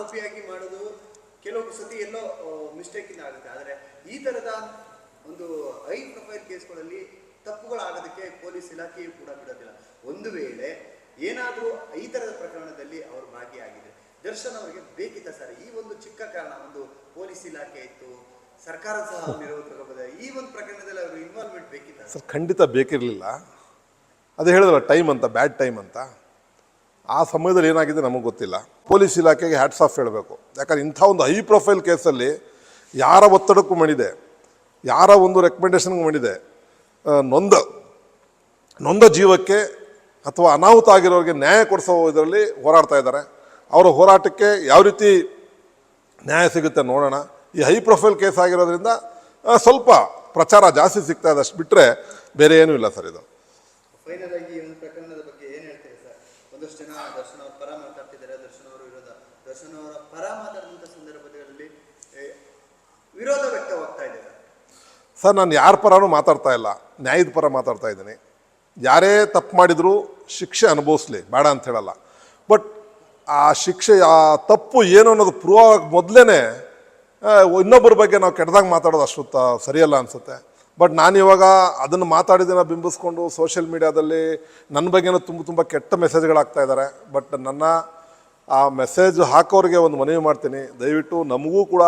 ಆರೋಪಿಯಾಗಿ ಮಾಡೋದು ಕೆಲವೊಂದು ಸತಿ ಎಲ್ಲೋ ಮಿಸ್ಟೇಕ್ ಇಂದ ಆಗುತ್ತೆ. ಆದರೆ ಈ ತರದ ಒಂದು ಹೈ ಪ್ರೊಫೈಲ್ ಕೇಸ್ಗಳಲ್ಲಿ ತಪ್ಪುಗಳಾಗೋದಕ್ಕೆ ಪೊಲೀಸ್ ಇಲಾಖೆಯು ಕೂಡ ಬಿಡೋದಿಲ್ಲ. ಒಂದು ವೇಳೆ ಏನಾದರೂ ಈ ತರದ ಪ್ರಕರಣದಲ್ಲಿ ಅವರು ಭಾಗಿಯಾಗಿದ್ದಾರೆ ದರ್ಶನ್ ಅವರಿಗೆ ಬೇಕಿತ್ತ ಸರ್, ಈ ಒಂದು ಚಿಕ್ಕ ಕಾರಣ ಒಂದು ಪೊಲೀಸ್ ಇಲಾಖೆ ಇತ್ತು ಸರ್ಕಾರ ಸಹ ನಿರ್ವಹಿಸಬಹುದು ಈ ಒಂದು ಪ್ರಕರಣದಲ್ಲಿ ಅವರು ಇನ್ವಾಲ್ವ್ಮೆಂಟ್ ಬೇಕಿತ್ತ? ಸರ್, ಖಂಡಿತ ಬೇಕಿರಲಿಲ್ಲ. ಅದು ಹೇಳಿದ್ರಲ್ಲ ಟೈಮ್ ಅಂತ ಬ್ಯಾಡ್ ಟೈಮ್ ಅಂತ. ಆ ಸಮಯದಲ್ಲಿ ಏನಾಗಿದೆ ನಮಗೆ ಗೊತ್ತಿಲ್ಲ. ಪೊಲೀಸ್ ಇಲಾಖೆಗೆ ಹ್ಯಾಟ್ಸ್ ಆಫ್ ಹೇಳಬೇಕು. ಯಾಕಂದ್ರೆ ಇಂಥ ಒಂದು ಹೈ ಪ್ರೊಫೈಲ್ ಕೇಸಲ್ಲಿ ಯಾರ ಒತ್ತಡಕ್ಕೂ ಮಣಿದೆ, ಯಾರ ಒಂದು ರೆಕಮೆಂಡೇಷನ್ಗೂ ಮಣಿದೆ ನೊಂದ ನೊಂದ ಜೀವಕ್ಕೆ ಅಥವಾ ಅನಾಹುತ ಆಗಿರೋರಿಗೆ ನ್ಯಾಯ ಕೊಡಿಸೋ ಇದರಲ್ಲಿ ಹೋರಾಡ್ತಾ ಇದ್ದಾರೆ. ಅವರ ಹೋರಾಟಕ್ಕೆ ಯಾವ ರೀತಿ ನ್ಯಾಯ ಸಿಗುತ್ತೆ ನೋಡೋಣ. ಈ ಹೈ ಪ್ರೊಫೈಲ್ ಕೇಸ್ ಆಗಿರೋದ್ರಿಂದ ಸ್ವಲ್ಪ ಪ್ರಚಾರ ಜಾಸ್ತಿ ಸಿಗ್ತಾ ಇದೆ ಅಷ್ಟು ಬಿಟ್ಟರೆ ಬೇರೆ ಏನೂ ಇಲ್ಲ ಸರ್ ಇದು. ಒಂದಷ್ಟು ಜನ ದರ್ಶನ್ ಅವರ ಪರ ಮಾತಾಡ್ತಿದ್ದಾರೆ, ದರ್ಶನ್ ಅವರು ವಿರೋಧ. ದರ್ಶನ್ ಅವರ ಪರ ಮಾತಾಡಿದಂಥ ಸಂದರ್ಭದಲ್ಲಿ ವಿರೋಧ ವ್ಯಕ್ತವಾಗ್ತಾ ಇದೆ. ಸರ್, ನಾನು ಯಾರ ಪರನೂ ಮಾತಾಡ್ತಾ ಇಲ್ಲ. ನ್ಯಾಯದ ಪರ ಮಾತಾಡ್ತಾ ಇದ್ದೀನಿ. ಯಾರೇ ತಪ್ಪು ಮಾಡಿದರೂ ಶಿಕ್ಷೆ ಅನುಭವಿಸ್ಲಿ, ಬೇಡ ಅಂತ ಹೇಳಲ್ಲ. ಬಟ್ ಆ ಶಿಕ್ಷೆ, ಆ ತಪ್ಪು ಏನು ಅನ್ನೋದು ಪ್ರೂವ್ ಆಗೋಕ್ಕೆ ಮೊದಲೇ ಇನ್ನೊಬ್ಬರ ಬಗ್ಗೆ ನಾವು ಕೆಟ್ಟದಾಗ ಮಾತಾಡೋದು ಅಷ್ಟು ಸರಿಯಲ್ಲ ಅನಿಸುತ್ತೆ. ಬಟ್ ನಾನು ಇವಾಗ ಅದನ್ನು ಮಾತಾಡಿದ್ದನ್ನು ಬಿಂಬಿಸ್ಕೊಂಡು ಸೋಷಿಯಲ್ ಮೀಡಿಯಾದಲ್ಲಿ ನನ್ನ ಬಗ್ಗೆನೂ ತುಂಬ ತುಂಬ ಕೆಟ್ಟ ಮೆಸೇಜ್ಗಳಾಗ್ತಾ ಇದ್ದಾರೆ. ಬಟ್ ನನ್ನ ಆ ಮೆಸೇಜ್ ಹಾಕೋರಿಗೆ ಒಂದು ಮನವಿ ಮಾಡ್ತೀನಿ. ದಯವಿಟ್ಟು ನಮಗೂ ಕೂಡ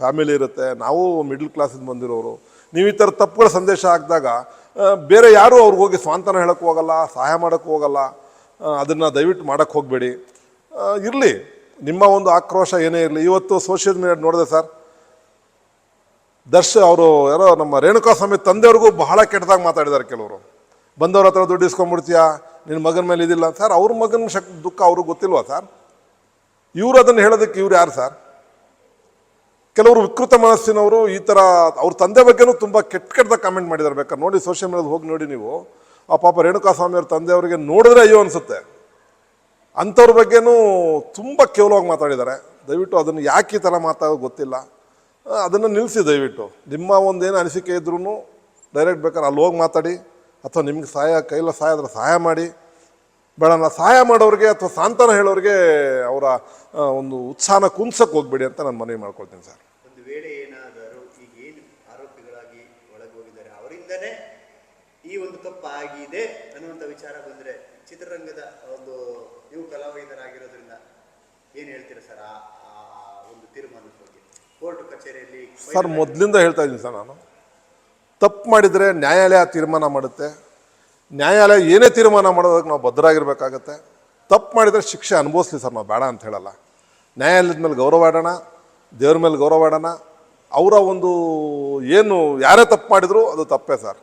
ಫ್ಯಾಮಿಲಿ ಇರುತ್ತೆ. ನಾವು ಮಿಡ್ಲ್ ಕ್ಲಾಸಿಂದ ಬಂದಿರೋರು. ನೀವು ಈ ಥರ ತಪ್ಪುಗಳ ಸಂದೇಶ ಹಾಕಿದಾಗ ಬೇರೆ ಯಾರೂ ಅವ್ರಿಗೆ ಹೋಗಿ ಸ್ವಾಂತನ ಹೇಳೋಕ್ಕೆ ಹೋಗಲ್ಲ, ಸಹಾಯ ಮಾಡೋಕ್ಕೆ ಹೋಗಲ್ಲ. ಅದನ್ನು ದಯವಿಟ್ಟು ಮಾಡೋಕ್ಕೆ ಹೋಗಬೇಡಿ. ಇರಲಿ. ನಿಮ್ಮ ಒಂದು ಆಕ್ರೋಶ ಏನೇ ಇರಲಿ. ಇವತ್ತು ಸೋಷಿಯಲ್ ಮೀಡಿಯಾ ನೋಡಿದೆ ಸರ್. ದರ್ಶ ಅವರು ಯಾರೋ ನಮ್ಮ ರೇಣುಕಾ ಸ್ವಾಮಿ ತಂದೆಯವ್ರಿಗೂ ಬಹಳ ಕೆಟ್ಟದಾಗ ಮಾತಾಡಿದ್ದಾರೆ ಕೆಲವರು. ಬಂದವ್ರ ಹತ್ರ ದುಡ್ಡು ಇಸ್ಕೊಂಡ್ಬಿಡ್ತೀಯಾ ನಿನ್ನ ಮಗನ ಮೇಲೆ ಇದಿಲ್ಲ ಸರ್, ಅವ್ರ ಮಗನ ಶಕ್, ದುಃಖ ಅವ್ರಿಗೆ ಗೊತ್ತಿಲ್ವಾ ಸರ್? ಇವರು ಅದನ್ನು ಹೇಳೋದಕ್ಕೆ ಇವ್ರು ಯಾರು ಸರ್? ಕೆಲವರು ವಿಕೃತ ಮನಸ್ಸಿನವರು ಈ ಥರ ಅವ್ರ ತಂದೆ ಬಗ್ಗೆನೂ ತುಂಬ ಕೆಟ್ಟ ಕೆಟ್ಟದಾಗ ಕಾಮೆಂಟ್ ಮಾಡಿದ್ದಾರೆ ಬೇಕಾದ್ರೆ. ನೋಡಿ ಸೋಷಿಯಲ್ ಮೀಡಿಯಾದ ಹೋಗಿ ನೋಡಿ ನೀವು. ಆ ಪಾಪ ರೇಣುಕಾ ಸ್ವಾಮಿ ಅವ್ರ ತಂದೆಯವರಿಗೆ ನೋಡಿದ್ರೆ ಅಯ್ಯೋ ಅನಿಸುತ್ತೆ. ಅಂಥವ್ರ ಬಗ್ಗೆನೂ ತುಂಬ ಕೇವಲವಾಗಿ ಮಾತಾಡಿದ್ದಾರೆ. ದಯವಿಟ್ಟು ಅದನ್ನು ಯಾಕೆ ಈ ಥರ ಮಾತಾಡೋದು ಗೊತ್ತಿಲ್ಲ. ಅದನ್ನು ನಿಲ್ಲಿಸಿ ದಯವಿಟ್ಟು. ನಿಮ್ಮ ಒಂದೇನು ಅನಿಸಿಕೆ ಇದ್ರೂ ಡೈರೆಕ್ಟ್ ಬೇಕಾದ್ರೆ ಅಲ್ಲಿ ಹೋಗಿ ಮಾತಾಡಿ, ಅಥವಾ ನಿಮ್ಗೆ ಸಹಾಯ ಕೈಲ ಸಹಾಯ ಆದರೆ ಸಹಾಯ ಮಾಡಿ. ಬೇಡ ಸಹಾಯ ಮಾಡೋರಿಗೆ ಅಥವಾ ಸಾಂತ್ವನ ಹೇಳೋರಿಗೆ ಅವರ ಒಂದು ಉತ್ಸಾಹನ ಕುಂದ್ಸಕ್ಕೆ ಹೋಗ್ಬೇಡಿ ಅಂತ ನಾನು ಮನವಿ ಮಾಡ್ಕೊಳ್ತೀನಿ ಸರ್. ಒಂದು ವೇಳೆ ಏನಾದರೂ ಈಗ ಏನು ಆರೋಪಿಗಳಾಗಿ ಒಳಗೆ ಹೋಗಿದ್ದಾರೆ ಅವರಿಂದನೇ ಈ ಒಂದು ತಪ್ಪು ಆಗಿದೆ ಅನ್ನುವಂಥ ವಿಚಾರ ಬಂದರೆ ಚಿತ್ರರಂಗದ ಒಂದು ನೀವು ಕಲಾವಿದರಾಗಿರೋದ್ರಿಂದ ಏನು ಹೇಳ್ತೀರಾ ಸರ್ ಆ ಒಂದು ತೀರ್ಮಾನದ ಬಗ್ಗೆ ಕೋರ್ಟ್ ಕಚೇರಿಯಲ್ಲಿ ಸರ್ ಮೊದಲಿಂದ ಹೇಳ್ತಾ ಇದ್ದೀನಿ ಸರ್ ನಾನು. ತಪ್ಪು ಮಾಡಿದರೆ ನ್ಯಾಯಾಲಯ ತೀರ್ಮಾನ ಮಾಡುತ್ತೆ. ನ್ಯಾಯಾಲಯ ಏನೇ ತೀರ್ಮಾನ ಮಾಡೋದಕ್ಕೆ ನಾವು ಭದ್ರಾಗಿರ್ಬೇಕಾಗತ್ತೆ. ತಪ್ಪು ಮಾಡಿದರೆ ಶಿಕ್ಷೆ ಅನುಭವಿಸ್ಲಿ ಸರ್ ನಾವು ಬೇಡ ಅಂತ ಹೇಳಲ್ಲ. ನ್ಯಾಯಾಲಯದ ಮೇಲೆ ಗೌರವ ಇಡೋಣ ದೇವ್ರ ಮೇಲೆ ಗೌರವ ಆಡೋಣ. ಅವರ ಒಂದು ಏನು ಯಾರೇ ತಪ್ಪು ಮಾಡಿದ್ರು ಅದು ತಪ್ಪೇ ಸರ್.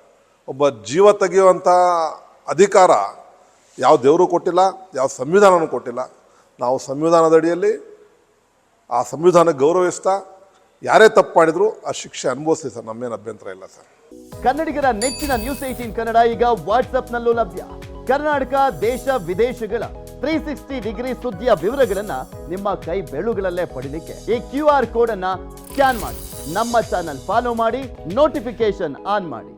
ಒಬ್ಬ ಜೀವ ತೆಗೆಯುವಂಥ ಅಧಿಕಾರ ಯಾವ ದೇವರು ಕೊಟ್ಟಿಲ್ಲ ಯಾವ ಸಂವಿಧಾನನೂ ಕೊಟ್ಟಿಲ್ಲ. ನಾವು ಸಂವಿಧಾನದ ಅಡಿಯಲ್ಲಿ ಆ ಸಂವಿಧಾನಕ್ಕೆ ಗೌರವಿಸ್ತಾ ಯಾರೇ ತಪ್ಪು ಮಾಡಿದ್ರು ಆ ಶಿಕ್ಷೆ ಅನುಭವಿಸಲಿ ಸರ್, ನಮ್ಮೇನು ಅಭ್ಯಂತರ ಇಲ್ಲ ಸರ್. ಕನ್ನಡಿಗರ ನೆಚ್ಚಿನ ನ್ಯೂಸ್ ಏಟೀನ್ ಕನ್ನಡ ಈಗ ವಾಟ್ಸ್ಆಪ್ನಲ್ಲೂ ಲಭ್ಯ. ಕರ್ನಾಟಕ, ದೇಶ, ವಿದೇಶಗಳ ತ್ರೀ ಸಿಕ್ಸ್ಟಿ ಡಿಗ್ರಿ ಸುದ್ದಿಯ ವಿವರಗಳನ್ನ ನಿಮ್ಮ ಕೈ ಬೆಳುಗಳಲ್ಲೇ ಪಡಿಲಿಕ್ಕೆ ಈ ಕ್ಯೂ ಆರ್ ಕೋಡ್ ಅನ್ನ ಸ್ಕ್ಯಾನ್ ಮಾಡಿ. ನಮ್ಮ ಚಾನಲ್ ಫಾಲೋ ಮಾಡಿ ನೋಟಿಫಿಕೇಶನ್ ಆನ್ ಮಾಡಿ.